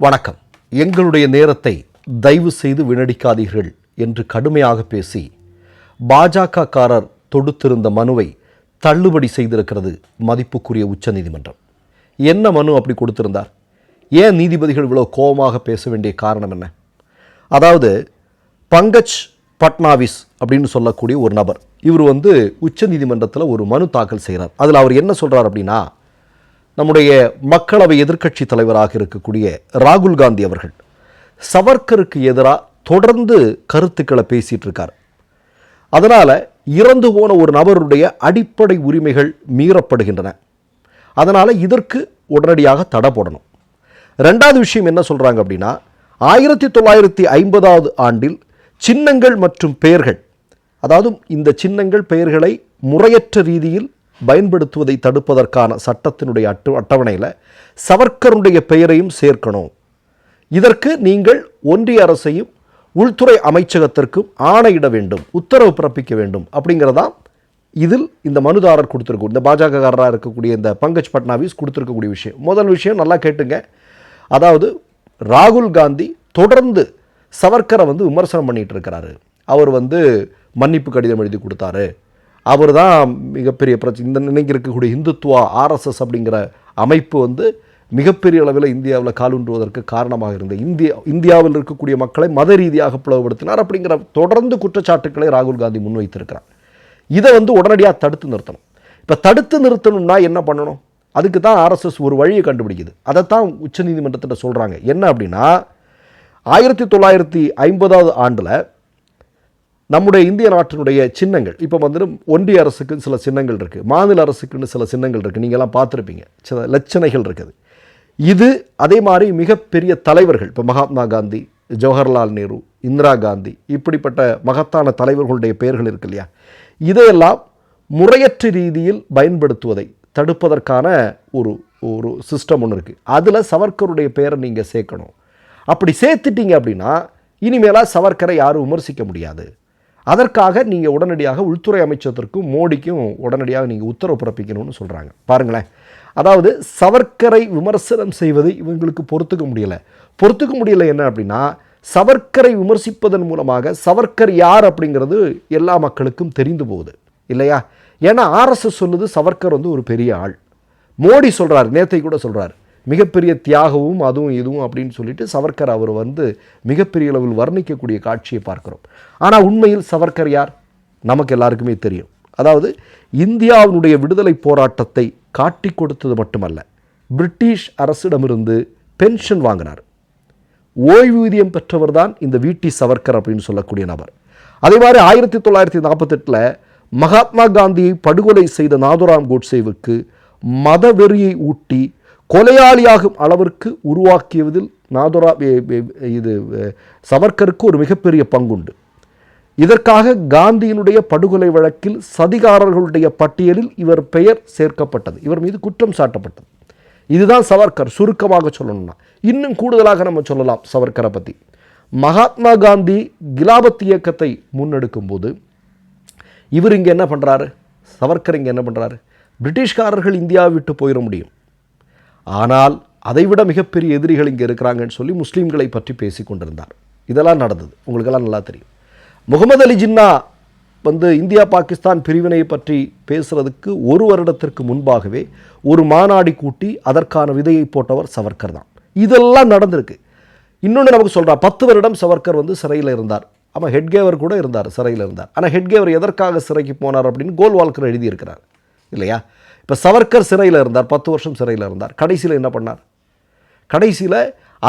வணக்கம். எங்களுடைய நேரத்தை தயவு செய்து வினடிக்காதீர்கள் என்று கடுமையாக பேசி பாஜக காரர் தொடுத்திருந்த மனுவை தள்ளுபடி செய்திருக்கிறது மதிப்புக்குரிய உச்சநீதிமன்றம். என்ன மனு அப்படி கொடுத்திருந்தார்? ஏன் நீதிபதிகள் இவ்வளோ கோபமாக பேச வேண்டிய காரணம் என்ன? அதாவது பங்கஜ் பட்னாவிஸ் அப்படின்னு சொல்லக்கூடிய ஒரு நபர் இவர் வந்து உச்சநீதிமன்றத்தில் ஒரு மனு தாக்கல் செய்கிறார் அதில் அவர் என்ன சொல்கிறார் அப்படின்னா நம்முடைய மக்களவை எதிர்க்கட்சி தலைவராக இருக்கக்கூடிய ராகுல் காந்தி அவர்கள் சவர்க்கருக்கு எதிராக தொடர்ந்து கருத்துக்களை பேசிகிட்டு இருக்கார். அதனால் இறந்து போன ஒரு நபருடைய அடிப்படை உரிமைகள் மீறப்படுகின்றன. அதனால் இதற்கு உடனடியாக தடை போடணும். ரெண்டாவது விஷயம் என்ன சொல்றாங்க அப்படின்னா ஆயிரத்தி தொள்ளாயிரத்தி ஐம்பதாவது ஆண்டில் சின்னங்கள் மற்றும் பெயர்கள் அதாவது இந்த சின்னங்கள் பெயர்களை முறையற்ற ரீதியில் பயன்படுத்துவதை தடுப்பதற்கான சட்டத்தினுடைய அட்டு அட்டவணையில் சவர்க்கருடைய பெயரையும் சேர்க்கணும். இதற்கு நீங்கள் ஒன்றிய அரசையும் உள்துறை அமைச்சகத்திற்கும் ஆணையிட வேண்டும் உத்தரவு பிறப்பிக்க வேண்டும் அப்படிங்கிறதான் இதில் இந்த மனுதாரர் கொடுத்துருக்கும் இந்த பாஜகக்காரராக இருக்கக்கூடிய இந்த பங்கஜ் பட்னாவிஸ் கொடுத்துருக்கக்கூடிய விஷயம். முதல் விஷயம் நல்லா கேட்டுங்க. அதாவது ராகுல் காந்தி தொடர்ந்து சவர்க்கரை வந்து விமர்சனம் பண்ணிகிட்டு இருக்கிறாரு. அவர் வந்து மன்னிப்பு கடிதம் எழுதி கொடுத்தாரு. அவர் தான் மிகப்பெரிய பிரச்சனை இந்த இன்னைக்கு இருக்கக்கூடிய இந்துத்துவா ஆர்எஸ்எஸ் அப்படிங்கிற அமைப்பு வந்து மிகப்பெரிய அளவில் இந்தியாவில் காலூன்றுவதற்கு காரணமாக இருந்தது. இந்திய இந்தியாவில் இருக்கக்கூடிய மக்களை மத ரீதியாக பிளவுபடுத்தினார் அப்படிங்கிற தொடர்ந்து குற்றச்சாட்டுக்களை ராகுல் காந்தி முன்வைத்திருக்கிறார். இதை வந்து உடனடியாக தடுத்து நிறுத்தணும். இப்போ தடுத்து நிறுத்தணும்னா என்ன பண்ணணும்? அதுக்கு தான் ஆர்எஸ்எஸ் ஒரு வழியை கண்டுபிடிக்குது. அதைத்தான் உச்சநீதிமன்றத்தில் சொல்கிறாங்க என்ன அப்படின்னா ஆயிரத்தி தொள்ளாயிரத்தி ஐம்பதாவது ஆண்டில் நம்முடைய இந்திய நாட்டினுடைய சின்னங்கள். இப்போ வந்துடும் ஒன்றிய அரசுக்கு சில சின்னங்கள் இருக்குது மாநில அரசுக்குன்னு சில சின்னங்கள் இருக்குது நீங்கள்லாம் பார்த்துருப்பீங்க. சில லட்சணைகள் இருக்குது. இது அதே மாதிரி மிகப்பெரிய தலைவர்கள். இப்போ மகாத்மா காந்தி ஜவஹர்லால் நேரு இந்திரா காந்தி இப்படிப்பட்ட மகத்தான தலைவர்களுடைய பெயர்கள் இருக்கு இல்லையா? இதையெல்லாம் முறையற்ற ரீதியில் பயன்படுத்துவதை தடுப்பதற்கான ஒரு ஒரு சிஸ்டம் ஒன்று இருக்குது அதில் சவர்க்கருடைய பெயரை நீங்கள் சேர்க்கணும். அப்படி சேர்த்துட்டீங்க அப்படின்னா இனிமேலாக சவர்க்கரை யாரும் விமர்சிக்க முடியாது. அதற்காக நீங்கள் உடனடியாக உள்துறை அமைச்சகத்திற்கும் மோடிக்கும் உடனடியாக நீங்கள் உத்தரவு பிறப்பிக்கணும்னு சொல்கிறாங்க பாருங்களேன். அதாவது சவர்க்கரை விமர்சனம் செய்வது இவங்களுக்கு பொறுத்துக்க முடியலை. பொறுத்துக்க முடியலை என்ன அப்படின்னா சவர்க்கரை விமர்சிப்பதன் மூலமாக சவர்க்கர் யார் அப்படிங்கிறது எல்லா மக்களுக்கும் தெரிந்து போகுது. இல்லையா? ஏன்னா ஆர்எஸ்எஸ் சொல்லுது சவர்க்கர் வந்து ஒரு பெரிய ஆள். மோடி சொல்கிறார் நேத்தை கூட சொல்கிறார் மிகப்பெரிய தியாகவும் அதுவும் இதுவும் அப்படின்னு சொல்லிட்டு சவர்க்கர் அவர் வந்து மிகப்பெரிய அளவில் வர்ணிக்கக்கூடிய காட்சியை பார்க்கிறோம். ஆனால் உண்மையில் சவர்க்கர் யார்? நமக்கு எல்லாருக்குமே தெரியும். அதாவது இந்தியாவினுடைய விடுதலை போராட்டத்தை காட்டி கொடுத்தது மட்டுமல்ல பிரிட்டிஷ் அரசிடமிருந்து பென்ஷன் வாங்கினார். ஓய்வூதியம் பெற்றவர் தான் இந்த வீட்டி சவர்க்கர் அப்படின்னு சொல்லக்கூடிய நபர். அதே மாதிரி ஆயிரத்தி தொள்ளாயிரத்தி நாற்பத்தெட்டில் மகாத்மா காந்தியை படுகொலை செய்த நாதுராம் கோட்சேவுக்கு மதவெறியை ஊட்டி கொலையாளியாகும் அளவிற்கு உருவாக்கியதில் நாதோரா இது சவர்க்கருக்கு ஒரு மிகப்பெரிய பங்குண்டு. இதற்காக காந்தியினுடைய படுகொலை வழக்கில் சதிகாரர்களுடைய பட்டியலில் இவர் பெயர் சேர்க்கப்பட்டது. இவர் மீது குற்றம் சாட்டப்பட்டது. இதுதான் சவர்க்கர். சுருக்கமாக சொல்லணும்னா இன்னும் கூடுதலாக நம்ம சொல்லலாம் சவர்க்கரை பற்றி மகாத்மா காந்தி கிலாபத் இயக்கத்தை முன்னெடுக்கும் போது இவர் இங்கே என்ன பண்ணுறாரு சவர்க்கர் இங்கே என்ன பண்ணுறாரு பிரிட்டிஷ்காரர்கள் இந்தியாவை விட்டு போயிட முடியும். ஆனால் அதைவிட மிகப்பெரிய எதிரிகள் இங்கே இருக்கிறாங்கன்னு சொல்லி முஸ்லீம்களை பற்றி பேசி கொண்டிருந்தார். இதெல்லாம் நடந்தது. உங்களுக்கெல்லாம் நல்லா தெரியும். முகமது அலி ஜின்னா வந்து இந்தியா பாகிஸ்தான் பிரிவினையை பற்றி பேசுகிறதுக்கு ஒரு வருடத்திற்கு முன்பாகவே ஒரு மாநாடி கூட்டி அதற்கான விதையை போட்டவர் சவர்க்கர் தான். இதெல்லாம் நடந்திருக்கு. இன்னொன்று நமக்கு சொல்கிறா பத்து வருடம் சவர்க்கர் வந்து சிறையில் இருந்தார். ஆமாம் ஹெட்கேவர் கூட இருந்தார் சிறையில் இருந்தார். ஆனால் ஹெட்கேவர் எதற்காக சிறைக்கு போனார் அப்படின்னு கோல்வால்கர் எழுதியிருக்கிறார். இல்லையா? இப்போ சவர்க்கர் சிறையில் இருந்தார் பத்து வருஷம் சிறையில் இருந்தார். கடைசியில் என்ன பண்ணார்? கடைசியில்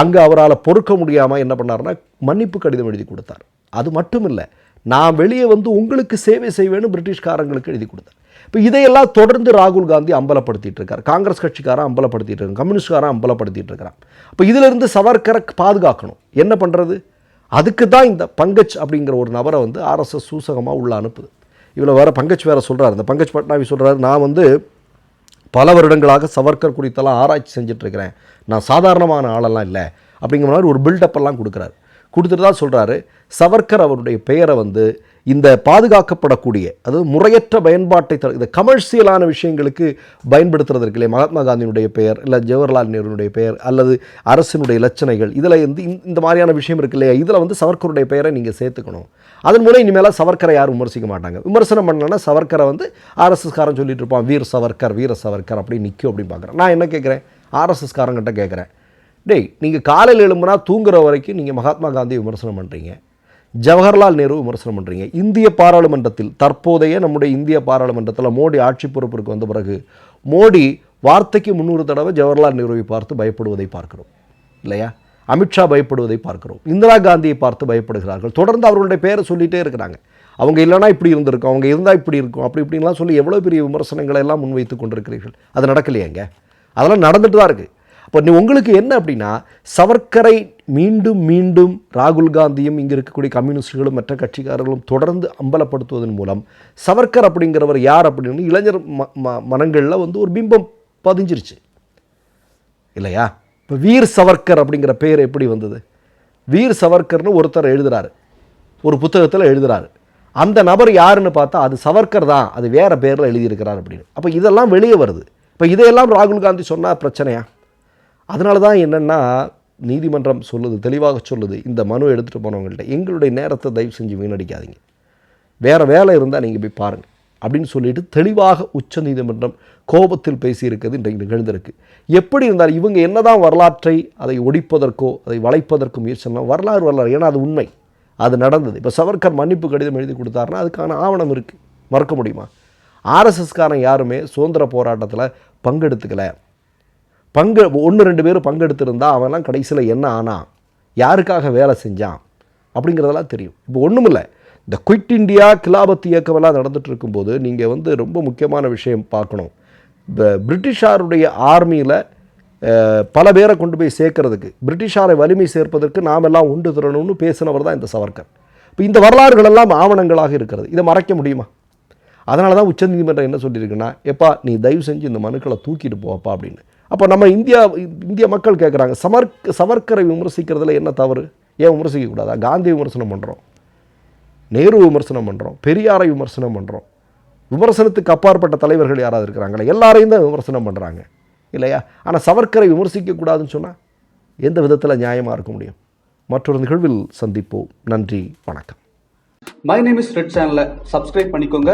அங்கே அவரால் பொறுக்க முடியாமல் என்ன பண்ணார்னா மன்னிப்பு கடிதம் எழுதி கொடுத்தார். அது மட்டும் இல்லை நான் வெளியே வந்து உங்களுக்கு சேவை செய்வேன்னு பிரிட்டிஷ்காரங்களுக்கு எழுதி கொடுத்தார். இப்போ இதையெல்லாம் தொடர்ந்து ராகுல் காந்தி அம்பலப்படுத்திட்டு இருக்கார். காங்கிரஸ் கட்சிக்காரன் அம்பலப்படுத்திட்டு இருக்காங்க கம்யூனிஸ்ட்காரன் அம்பலப்படுத்திட்டு இருக்கிறான் இப்போ இதிலிருந்து சவர்க்கரை பாதுகாக்கணும். என்ன பண்ணுறது அதுக்கு தான் இந்த பங்கஜ் அப்படிங்கிற ஒரு நபரை வந்து ஆர்எஸ்எஸ் சூசகமாக உள்ள அனுப்புது. இவ்வளோ வேறு பங்கஜ் வேறு சொல்கிறார் இந்த பங்கஜ் பட்னாவி சொல்கிறார் நான் வந்து பல வருடங்களாக சவர்க்கர் குறித்தெல்லாம் ஆராய்ச்சி செஞ்சிட்ருக்கிறேன். நான் சாதாரணமான ஆளெல்லாம் இல்லை. அப்படிங்கிற மாதிரி ஒரு பில்டப்பெல்லாம் கொடுக்குறாரு. கொடுத்துட்டு தான் சொல்கிறாரு சவர்க்கர் அவருடைய பெயரை வந்து இந்த பாதுகாக்கப்படக்கூடிய அதாவது முறையற்ற பயன்பாட்டை தர இந்த கமர்ஷியலான விஷயங்களுக்கு பயன்படுத்துறதற்கு இல்லையா? மகாத்மா காந்தியினுடைய பெயர் இல்லை ஜவஹர்லால் நேருனுடைய பெயர் அல்லது அரசினுடைய லட்சணைகள் இதில் வந்து இந்த- மாதிரியான விஷயம் இருக்கு இல்லையா? இதில் வந்து சவர்க்கருடைய பெயரை நீங்கள் சேர்த்துக்கணும். அதன் மூலம் இனிமேல் சவர்க்கரை யாரும் விமர்சிக்க மாட்டாங்க. விமர்சனம் பண்ணலன்னா சவர்க்கரை வந்து ஆர்எஸ்எஸ்காரன் சொல்லிட்டு இருப்பான் வீர் சவர்க்கர் வீர சவர்க்கர் அப்படி நிற்கும் அப்படின்னு பார்க்குறேன். நான் என்ன கேட்குறேன்? ஆர்எஸ்எஸ்காரங்கிட்ட கேட்குறேன். டேய் நீங்கள் காலையில் எழும்புனா தூங்குற வரைக்கும் நீங்கள் மகாத்மா காந்தியை விமர்சனம் பண்ணுறீங்க ஜவஹர்லால் நேரு விமர்சனம் பண்ணுறீங்க இந்திய பாராளுமன்றத்தில் தற்போதைய நம்முடைய இந்திய பாராளுமன்றத்தில் மோடி ஆட்சி பொறுப்பிற்கு வந்த பிறகு மோடி வார்த்தைக்கு முந்நூறு தடவை ஜவஹர்லால் நேருவை பார்த்து பயப்படுவதை பார்க்கிறோம். இல்லையா? அமித்ஷா பயப்படுவதை பார்க்கிறோம். இந்திரா காந்தியை பார்த்து பயப்படுகிறார்கள். தொடர்ந்து அவர்களுடைய பேரை சொல்லிகிட்டே இருக்கிறாங்க. அவங்க இல்லைனா இப்படி இருந்திருக்கும் அவங்க இருந்தால் இப்படி இருக்கும் அப்படி இப்படின்லாம் சொல்லி எவ்வளோ பெரிய விமர்சனங்களை எல்லாம் முன்வைத்து கொண்டிருக்கிறீர்கள். அது நடக்கலையேங்க அதெல்லாம் நடந்துட்டு தான் இருக்குது அப்போ நீ உங்களுக்கு என்ன அப்படின்னா சவர்க்கரை மீண்டும் மீண்டும் ராகுல் காந்தியும் இங்கே இருக்கக்கூடிய கம்யூனிஸ்டுகளும் மற்ற கட்சிக்காரர்களும் தொடர்ந்து அம்பலப்படுத்துவதன் மூலம் சவர்க்கர் அப்படிங்கிறவர் யார் அப்படின்னு இளைஞர் ம ம மனங்களில் வந்து ஒரு பிம்பம் பதிஞ்சிருச்சு. இல்லையா? இப்போ வீர் சவர்க்கர் அப்படிங்கிற பேர் எப்படி வந்தது? வீர் சவர்க்கர்னு ஒருத்தர் எழுதுறாரு. ஒரு புத்தகத்தில் எழுதுறாரு. அந்த நபர் யாருன்னு பார்த்தா அது சவர்க்கர் தான் அது வேற பேரில் எழுதியிருக்கிறார் அப்படின்னு. அப்போ இதெல்லாம் வெளியே வருது. இப்போ இதையெல்லாம் ராகுல் காந்தி சொன்னால் பிரச்சனையா? அதனால தான் என்னென்னா நீதிமன்றம் சொல்லுது தெளிவாக சொல்லுது இந்த மனு எடுத்துகிட்டு போனவங்கள்ட்ட எங்களுடைய நேரத்தை தயவு செஞ்சு வீணடிக்காதீங்க. வேறு வேலை இருந்தால் நீங்கள் போய் பாருங்கள் அப்படின்னு சொல்லிட்டு தெளிவாக உச்சநீதிமன்றம் கோபத்தில் பேசியிருக்கிறது இன்றைக்கு நிகழ்ந்திருக்கு. எப்படி இருந்தால் இவங்க என்னதான் வரலாற்றை அதை ஒடிப்பதற்கோ அதை வளைப்பதற்கோ முயற்சினா வரலாறு வரலாறு. ஏன்னா அது உண்மை. அது நடந்தது. இப்போ சவர்கர் மன்னிப்பு கடிதம் எழுதி கொடுத்தாருன்னா அதுக்கான ஆவணம் இருக்குது மறக்க முடியுமா? ஆர்எஸ்எஸ்காரன் யாருமே சுதந்திர போராட்டத்தில் பங்கெடுத்துக்கலை. பங்கு ஒன்று ரெண்டு பேரும் பங்கெடுத்திருந்தா அவன்லாம் கடைசியில் என்ன ஆனான் யாருக்காக வேலை செஞ்சான்? அப்படிங்கிறதெல்லாம் தெரியும். இப்போ ஒன்றும் இல்லை. இந்த குயிட் இண்டியா கிலாபத் இயக்கமெல்லாம் நடந்துகிட்ருக்கும்போது நீங்கள் வந்து ரொம்ப முக்கியமான விஷயம் பார்க்கணும். இப்போ பிரிட்டிஷாருடைய ஆர்மியில் பல பேரை கொண்டு போய் சேர்க்கறதுக்கு பிரிட்டிஷாரை வலிமை சேர்ப்பதற்கு நாமெல்லாம் உண்டு திரணும்னு பேசினவர் தான் இந்த சவர்கர் இப்போ இந்த வரலாறுகளெல்லாம் ஆவணங்களாக இருக்கிறது. இதை மறைக்க முடியுமா? அதனால தான் உச்சநீதிமன்றம் என்ன சொல்லியிருக்குன்னா எப்பா நீ தயவு செஞ்சு இந்த மனுக்களை தூக்கிட்டு போப்பா அப்படின்னு. அப்போ நம்ம இந்தியா இந்திய மக்கள் கேட்குறாங்க சமர் சவர்க்கரை விமர்சிக்கிறதுல என்ன தவறு? ஏன் விமர்சிக்கக்கூடாதா காந்தி விமர்சனம் பண்ணுறோம் நேரு விமர்சனம் பண்ணுறோம் பெரியாரை விமர்சனம் பண்ணுறோம் விமர்சனத்துக்கு அப்பாற்பட்ட தலைவர்கள் யாராவது இருக்கிறாங்களே? எல்லாரையும் தான் விமர்சனம் பண்ணுறாங்க இல்லையா? ஆனால் சவர்க்கரை விமர்சிக்கக்கூடாதுன்னு சொன்னால் எந்த விதத்தில் நியாயமாக இருக்க முடியும்? மற்றொரு நிகழ்வில் சந்திப்போம். நன்றி வணக்கம். மை நேம் இஸ் ரெட் சேனலை சப்ஸ்கிரைப் பண்ணிக்கோங்க.